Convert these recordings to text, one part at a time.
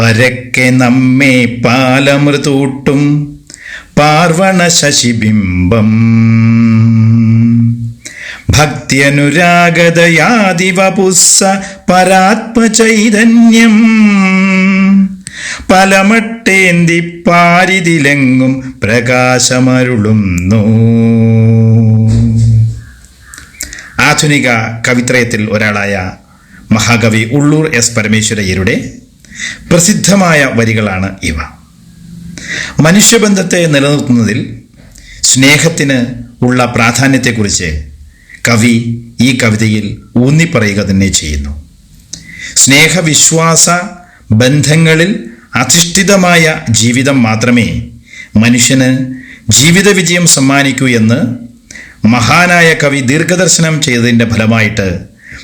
പരക്കെ നമ്മെ പാലമൃതൂട്ടും പാർവണ ശശിബിംബം. ഭക്തിയനുരാഗതയാദിവപുസ്സ പരാത്മചൈതന്യം. പലമട്ടേന്തി പാരിതിലെങ്ങും പ്രകാശമരുളുന്നു. ആധുനിക കവിത്രയത്തിൽ ഒരാളായ മഹാകവി ഉള്ളൂർ എസ് പരമേശ്വരയ്യരുടെ പ്രസിദ്ധമായ വരികളാണ് ഇവ. മനുഷ്യബന്ധത്തെ നിലനിർത്തുന്നതിൽ സ്നേഹത്തിന് ഉള്ള പ്രാധാന്യത്തെക്കുറിച്ച് കവി ഈ കവിതയിൽ ഊന്നിപ്പറയുക തന്നെ ചെയ്യുന്നു. സ്നേഹവിശ്വാസ ബന്ധങ്ങളിൽ അധിഷ്ഠിതമായ ജീവിതം മാത്രമേ മനുഷ്യന് ജീവിത വിജയം സമ്മാനിക്കൂ എന്ന് മഹാനായ കവി ദീർഘദർശനം ചെയ്തതിന്റെ ഫലമായിട്ട്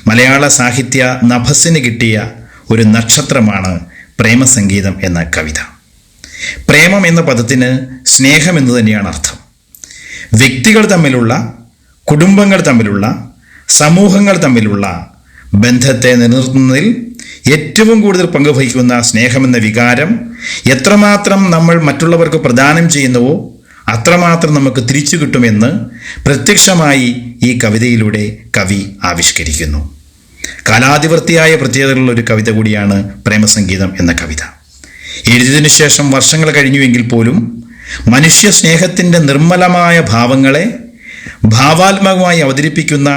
മലയാള സാഹിത്യ നഭസിന് കിട്ടിയ ഒരു നക്ഷത്രമാണ് പ്രേമസംഗീതം എന്ന കവിത. പ്രേമം എന്ന പദത്തിന് സ്നേഹം എന്ന് തന്നെയാണ് അർത്ഥം. വ്യക്തികൾ തമ്മിലുള്ള കുടുംബങ്ങൾ തമ്മിലുള്ള സമൂഹങ്ങൾ തമ്മിലുള്ള ബന്ധത്തെ നിലനിർത്തുന്നതിൽ ഏറ്റവും കൂടുതൽ പങ്കുവഹിക്കുന്ന സ്നേഹമെന്ന വികാരം എത്രമാത്രം നമ്മൾ മറ്റുള്ളവർക്ക് പ്രദാനം ചെയ്യുന്നുവോ അത്രമാത്രം നമുക്ക് തിരിച്ചു കിട്ടുമെന്ന് പ്രത്യക്ഷമായി ഈ കവിതയിലൂടെ കവി ആവിഷ്കരിക്കുന്നു. കാലാതിവർത്തിയായ പ്രത്യേകതകളുള്ള ഒരു കവിത കൂടിയാണ് പ്രേമസംഗീതം എന്ന കവിത. എഴുതിയതിനു ശേഷം വർഷങ്ങൾ കഴിഞ്ഞുവെങ്കിൽ പോലും മനുഷ്യ സ്നേഹത്തിന്റെ നിർമ്മലമായ ഭാവങ്ങളെ ഭാവാത്മകമായി അവതരിപ്പിക്കുന്ന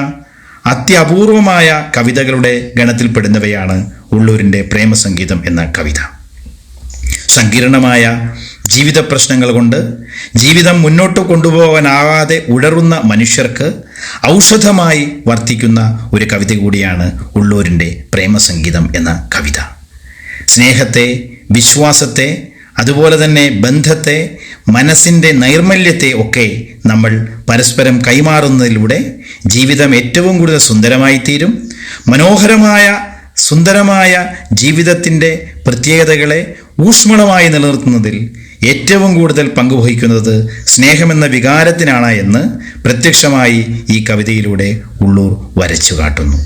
അത്യപൂർവമായ കവിതകളുടെ ഗണത്തിൽപ്പെടുന്നവയാണ് ഉള്ളൂരിന്റെ പ്രേമസംഗീതം എന്ന കവിത. സങ്കീർണമായ ജീവിത പ്രശ്നങ്ങൾ കൊണ്ട് ജീവിതം മുന്നോട്ട് കൊണ്ടുപോകാനാകാതെ ഉഴറുന്ന മനുഷ്യർക്ക് ഔഷധമായി വർത്തിക്കുന്ന ഒരു കവിത കൂടിയാണ് ഉള്ളൂരിന്റെ പ്രേമസംഗീതം എന്ന കവിത. സ്നേഹത്തെ വിശ്വാസത്തെ അതുപോലെ തന്നെ ബന്ധത്തെ മനസ്സിന്റെ നൈർമല്യത്തെ ഒക്കെ നമ്മൾ പരസ്പരം കൈമാറുന്നതിലൂടെ ജീവിതം ഏറ്റവും കൂടുതൽ സുന്ദരമായി തീരും മനോഹരമായ സുന്ദരമായ ജീവിതത്തിന്റെ പ്രത്യേകതകളെ ഊഷ്മളമായി നിലനിർത്തുന്നതിൽ ഏറ്റവും കൂടുതൽ പങ്കുവഹിക്കുന്നത് സ്നേഹമെന്ന വികാരത്തിനാണ് എന്ന് പ്രത്യക്ഷമായി ഈ കവിതയിലൂടെ ഉള്ളൂർ വരച്ചു കാട്ടുന്നു.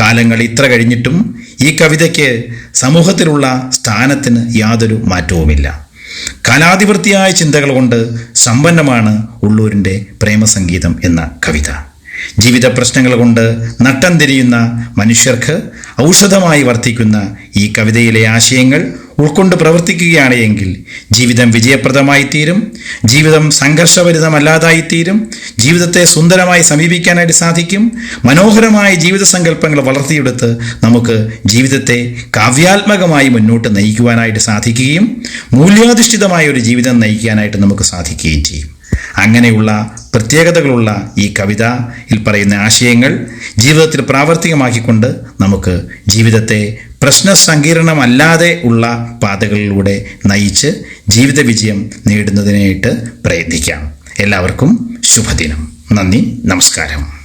കാലങ്ങൾ ഇത്ര കഴിഞ്ഞിട്ടും ഈ കവിതയ്ക്ക് സമൂഹത്തിലുള്ള സ്ഥാനത്തിന് യാതൊരു മാറ്റവുമില്ല. കലാതിവൃത്തിയായ ചിന്തകൾ കൊണ്ട് സമ്പന്നമാണ് ഉള്ളൂരിന്റെ പ്രേമസംഗീതം എന്ന കവിത. ജീവിത പ്രശ്നങ്ങൾ കൊണ്ട് നട്ടം തിരിയുന്ന മനുഷ്യർക്ക് ഔഷധമായി വർത്തിക്കുന്ന ഈ കവിതയിലെ ആശയങ്ങൾ ഉൾക്കൊണ്ട് പ്രവർത്തിക്കുകയാണ് എങ്കിൽ ജീവിതം വിജയപ്രദമായി തീരും ജീവിതം സംഘർഷഭരിതമല്ലാതായി തീരും ജീവിതത്തെ സുന്ദരമായി സമീപിക്കാനായിട്ട് സാധിക്കും മനോഹരമായ ജീവിത സങ്കല്പങ്ങൾ വളർത്തിയെടുത്ത് നമുക്ക് ജീവിതത്തെ കാവ്യാത്മകമായി മുന്നോട്ട് നയിക്കുവാനായിട്ട് സാധിക്കുകയും മൂല്യാധിഷ്ഠിതമായ ഒരു ജീവിതം നയിക്കാനായിട്ട് നമുക്ക് സാധിക്കുകയും ചെയ്യും. അങ്ങനെയുള്ള പ്രത്യേകതകളുള്ള ഈ കവിതയിൽ പറയുന്ന ആശയങ്ങൾ ജീവിതത്തിൽ പ്രാവർത്തികമാക്കിക്കൊണ്ട് നമുക്ക് ജീവിതത്തെ പ്രശ്നസങ്കീർണമല്ലാതെ ഉള്ള പാതകളിലൂടെ നയിച്ച് ജീവിത വിജയം നേടുന്നതിനായിട്ട് പ്രയത്നിക്കാം. എല്ലാവർക്കും ശുഭദിനം. നന്ദി നമസ്കാരം.